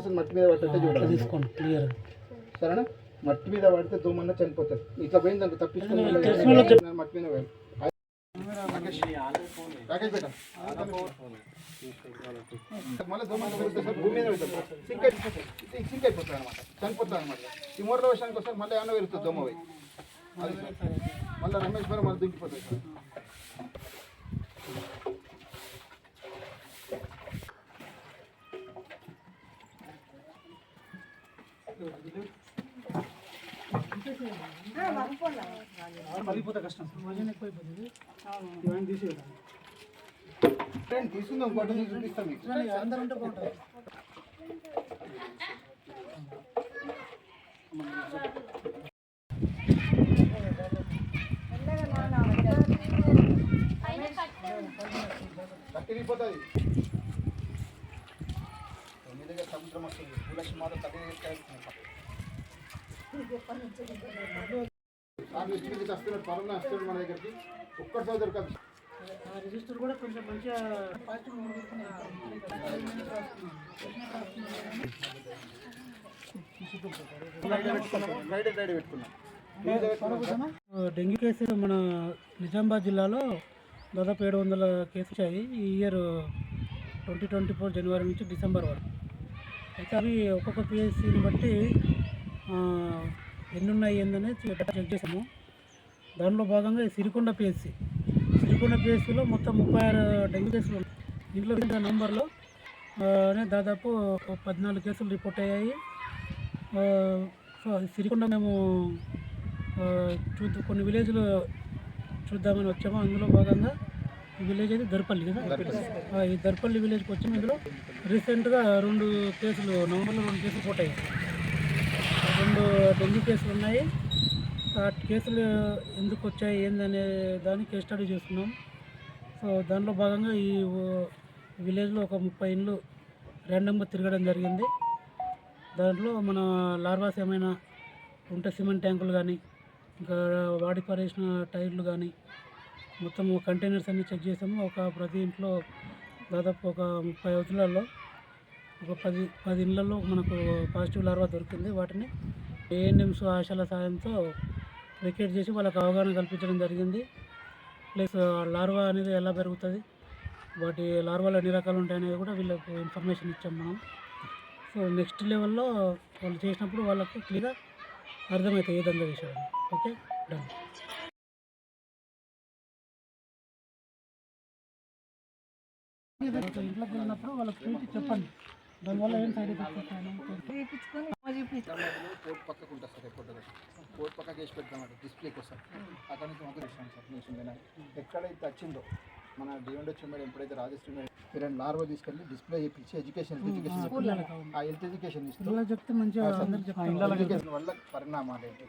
Percent మట్టి మీద పట్టేట్టే చూడాలి. తీసుకోండి క్లియర్ సరేనా? మట్టి మీద పడితే దోమన్న చనిపోతుంది. ఇట్లా పోయింది అనుకో తప్పించుకొని మట్టి మీద పోయి రాకేష్ రాకేష్ బేట. మళ్ళీ దోమన్న భూమి మీద పెడతాం సింక్ అయిపోతుంది. సింక్ అయిపోతుంది అనమాట చనిపోతుంది అనమాట ఈ మూడో వర్షానికి వస్తే మళ్ళీ అన్న పెరుగుతుంది దోమ పోయి. మళ్ళీ రమేష్ గారు మళ్ళీ దింకిపోతుంది పడిపోతే కష్టం. వజన్ ఎక్కువ అయిపోతుంది ఇవన్నీ ఫ్రెండ్ తీసుకుందాం తీసి చూపిస్తాం అందరూ ఉంటే బాగుంటుంది. కట్టిరిగిపోతుంది. దగ్గర సముద్రం వస్తుంది. భూలక్ష్మి మాత వస్తున్నాడు వస్తున్నాడు మన దగ్గరికి. దొరకదు రిజిస్టర్ కూడా కొంచెం మంచిగా సార్. డెంగ్యూ కేసులు మన నిజామాబాద్ జిల్లాలో దాదాపు ఏడు వందల కేసులు వచ్చాయి. ఈ ఇయర్ ట్వంటీ ట్వంటీ ఫోర్ జనవరి నుంచి డిసెంబర్ వరకు. అయితే అవి ఒక్కొక్క పిఎస్సిని బట్టి ఎన్ని ఉన్నాయి ఏందనేది చెక్ చేసాము దానిలో భాగంగా సిరికొండ పిఎస్సి సిరికొండ పిఎస్సిలో మొత్తం ముప్పై ఆరు డెంగ్యూ కేసులు ఉన్నాయి. దీంట్లో ఇంత నంబర్లో దాదాపు పద్నాలుగు కేసులు రిపోర్ట్ అయ్యాయి. సో సిరికొండ మేము చూద్దాం కొన్ని విలేజ్లు చూద్దామని వచ్చాము. అందులో భాగంగా విలేజ్ అయితే దర్పల్లి కదా? ఈ దర్పల్లి విలేజ్కి వచ్చాము ఇందులో. రీసెంట్గా రెండు కేసులు నవంబర్లో రెండు కేసులు పోటాయి రెండు డెంగ్యూ కేసులు ఉన్నాయి. ఆ కేసులు ఎందుకు వచ్చాయి ఏందనే దాన్ని కేస్ స్టడీ చేస్తున్నాం. సో దానిలో భాగంగా ఈ విలేజ్లో ఒక ముప్పై ఇండ్లు ర్యాండమ్గా తిరగడం జరిగింది. దాంట్లో మన లార్వాస్ ఏమైనా ఉంటే సిమెంట్ ట్యాంకులు కానీ ఇంకా వాడి పారేసిన టైర్లు కానీ మొత్తం కంటైనర్స్ అన్ని చెక్ చేసాము. ఒక ప్రతి ఇంట్లో దాదాపు ఒక ముప్పై అవతులలో ఒక పది పది ఇళ్ళలో మనకు పాజిటివ్ లార్వా దొరికింది వాటిని. ఏఎన్ఎంస్ ఆశల సాయంతో వెకేట్ చేసి వాళ్ళకి అవగాహన కల్పించడం జరిగింది. ప్లస్ లార్వా అనేది ఎలా పెరుగుతుంది వాటి లార్వాలు ఎన్ని రకాలు ఉంటాయనేది కూడా వీళ్ళకు ఇన్ఫర్మేషన్ ఇచ్చాం మనం. సో నెక్స్ట్ లెవెల్లో వాళ్ళు చేసినప్పుడు వాళ్ళకు క్లియర్గా అర్థమవుతాయి ఏ విధంగా చేశారు ఓకే డన్ ఇంట్లోకి వెళ్ళినప్పుడు వాళ్ళకి చూసి చెప్పండి దానివల్ల ఏం సైడ్ ఎఫెక్ట్స్ కోర్టు పక్కకు ఉంటుంది సార్ ఎప్పుడు కోర్టు పక్కకి వేసి పెడతామంట డిస్ప్లేకి వస్తాం అక్కడ నుంచి మాకు ఇస్తాను సార్ ఉందని ఎక్కడైతే వచ్చిందో మన డిఎండో మేడం ఎప్పుడైతే రాజశ్రీ మేడం లార్వా తీసుకెళ్ళి డిస్ప్లే చేయించి ఎడ్యుకేషన్ ఎడ్యుకేషన్ ఆ హెల్త్ ఎడ్యుకేషన్ ఇస్తూ ఇలా చెప్తే మంచిగా అందరికి ఎడ్యుకేషన్ వల్ల పరిణామాలు ఏంటి?